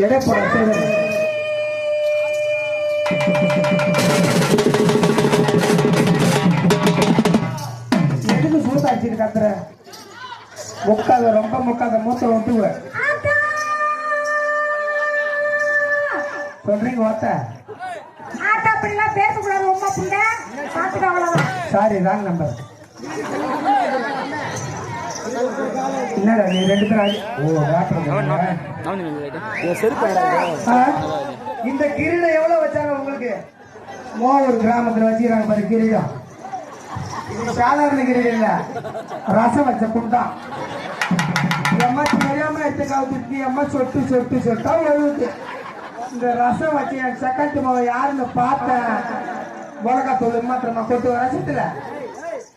எடை போட சரி எதுக்கு சூதாச்சு கத்துற முக்காத ரொம்ப முக்காத மூத்த விட்டுவ சொல்றீங்க பேசக்கூடாது சாரி ராங் நம்பர் என்னடா நீ ரெண்டு பேரும் ஓ இந்த கிரீடம் எவ்வளவு வச்சாங்க உங்களுக்கு? மோகூர் கிராமத்துல வச்சுக்கிறாங்க பாரு கிரீடம் இது சாதாரண கிரீடம் இல்ல. ரசம் வச்ச குண்டான் அம்மா தெரியாம எடுத்து கவுத்துட்டு அம்மா சொட்டு சொட்டு சொட்டா. ஒழுகுது இந்த ரசம் வச்சு என் செகண்ட் மக யாருன்னு பார்த்தேன் தூள் மாத்திரமா கொட்டு ரசத்துல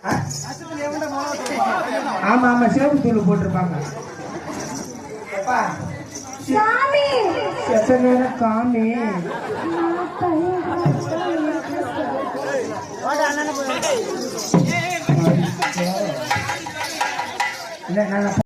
ஆ? ஆமா ஆமா சேவு தூள் போட்டிருப்பாங்க. காமி. இல்ல நான்